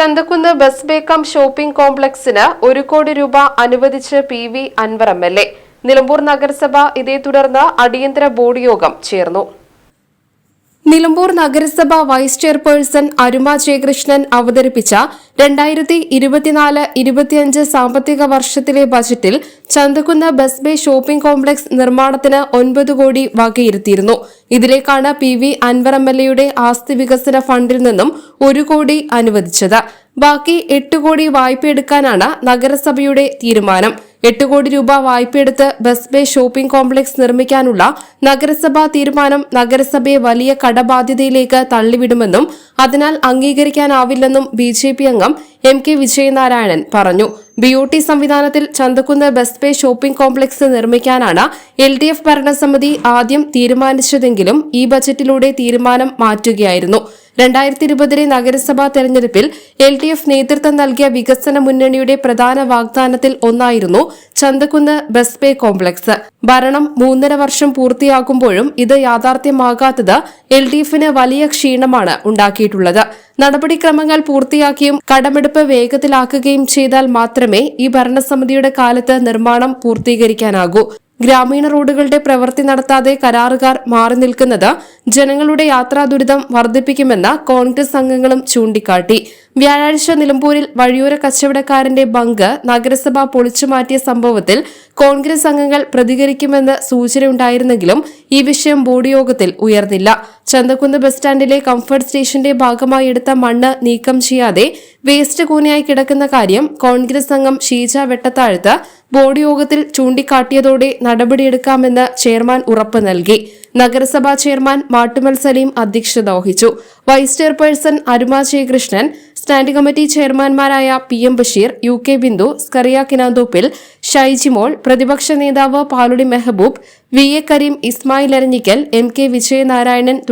Chanthakkunnu bus ബേക്കം shopping കോംപ്ലക്സിന് ഒരു കോടി രൂപ അനുവദിച്ച് P V Anvar M L A. Nilambur നഗരസഭ ഇതേ തുടർന്ന് അടിയന്തര ബോർഡ് യോഗം ചേർന്നു. നിലമ്പൂർ നഗരസഭ വൈസ് ചെയർപേഴ്സൺ അരുമ ജയകൃഷ്ണൻ അവതരിപ്പിച്ച രണ്ടായിരത്തി ഇരുപത്തിനാല് ഇരുപത്തിയഞ്ച് സാമ്പത്തിക വർഷത്തിലെ ബജറ്റിൽ Chanthakkunnu bus bay shopping complex നിർമ്മാണത്തിന് ഒൻപത് കോടി വകയിരുത്തിയിരുന്നു. ഇതിലേക്കാണ് P V Anvar M L എയുടെ ആസ്തി വികസന ഫണ്ടിൽ നിന്നും ഒരു കോടി അനുവദിച്ചത്. ബാക്കി എട്ട് കോടി വായ്പയെടുക്കാനാണ് നഗരസഭയുടെ തീരുമാനം. എട്ട് കോടി രൂപ വായ്പയെടുത്ത് ബസ് ബേ ഷോപ്പിംഗ് കോംപ്ലക്സ് നിർമ്മിക്കാനുള്ള നഗരസഭാ തീരുമാനം നഗരസഭയെ വലിയ കടബാധ്യതയിലേക്ക് തള്ളിവിടുമെന്നും അതിനാൽ അംഗീകരിക്കാനാവില്ലെന്നും ബി ജെ പി അംഗം എം കെ വിജയനാരായണൻ പറഞ്ഞു. ബി ഒ ടി സംവിധാനത്തിൽ Chanthakkunnu bus bay shopping complex നിർമ്മിക്കാനാണ് L D F ഭരണസമിതി ആദ്യം തീരുമാനിച്ചതെങ്കിലും ഈ ബജറ്റിലൂടെ തീരുമാനം മാറ്റുകയായിരുന്നു. രണ്ടായിരത്തി ഇരുപതിലെ നഗരസഭാ തെരഞ്ഞെടുപ്പിൽ എൽ ഡി എഫ് നേതൃത്വം നൽകിയ വികസന മുന്നണിയുടെ പ്രധാന വാഗ്ദാനത്തിൽ ഒന്നായിരുന്നു ചന്തക്കുന്ന് ബസ് പേ കോംപ്ലക്സ്. ഭരണം മൂന്നര വർഷം പൂർത്തിയാകുമ്പോഴും ഇത് യാഥാർത്ഥ്യമാകാത്തത് എൽ ഡി എഫിന് വലിയ ക്ഷീണമാണ് ഉണ്ടാക്കിയിട്ടുള്ളത്. നടപടിക്രമങ്ങൾ പൂർത്തിയാക്കിയും കടമെടുപ്പ് വേഗത്തിലാക്കുകയും ചെയ്താൽ മാത്രമേ ഈ ഭരണസമിതിയുടെ കാലത്ത് നിർമ്മാണം പൂർത്തീകരിക്കാനാകൂ. ഗ്രാമീണ റോഡുകളുടെ പ്രവൃത്തി നടത്താതെ കരാറുകാർ മാറി നിൽക്കുന്നത് ജനങ്ങളുടെ യാത്രാ ദുരിതം വർദ്ധിപ്പിക്കുമെന്ന് കോൺഗ്രസ് അംഗങ്ങളും ചൂണ്ടിക്കാട്ടി. വ്യാഴാഴ്ച നിലമ്പൂരിൽ വഴിയോര കച്ചവടക്കാരന്റെ ബങ്ക് നഗരസഭ പൊളിച്ചുമാറ്റിയ സംഭവത്തിൽ കോൺഗ്രസ് അംഗങ്ങൾ പ്രതികരിക്കുമെന്ന് സൂചനയുണ്ടായിരുന്നെങ്കിലും ഈ വിഷയം ബോർഡ് യോഗത്തിൽ ഉയർന്നില്ല. ചന്തക്കുന്ന് ബസ് സ്റ്റാൻഡിലെ കംഫർട്ട് സ്റ്റേഷന്റെ ഭാഗമായി എടുത്ത മണ്ണ് നീക്കം ചെയ്യാതെ വേസ്റ്റ് കൂനയായി കിടക്കുന്ന കാര്യം കോൺഗ്രസ് അംഗം ഷീജ വെട്ടത്താഴത്ത് ബോർഡ് യോഗത്തിൽ ചൂണ്ടിക്കാട്ടിയതോടെ നടപടിയെടുക്കാമെന്ന് ചെയർമാൻ ഉറപ്പ് നൽകി. നഗരസഭാ ചെയർമാൻ മാട്ടുമൽ സലീം അധ്യക്ഷത വഹിച്ചു. Vice chairperson Aruma Jayakrishnan standing committee ചെയർമാൻമാരായ P M Basheer U K Bindu Scaria Kinanthoppil Shaijimol പ്രതിപക്ഷ നേതാവ് Paludi Mehaboob V A Kareem Ismail Aranjikkal M K Vijayanarayanan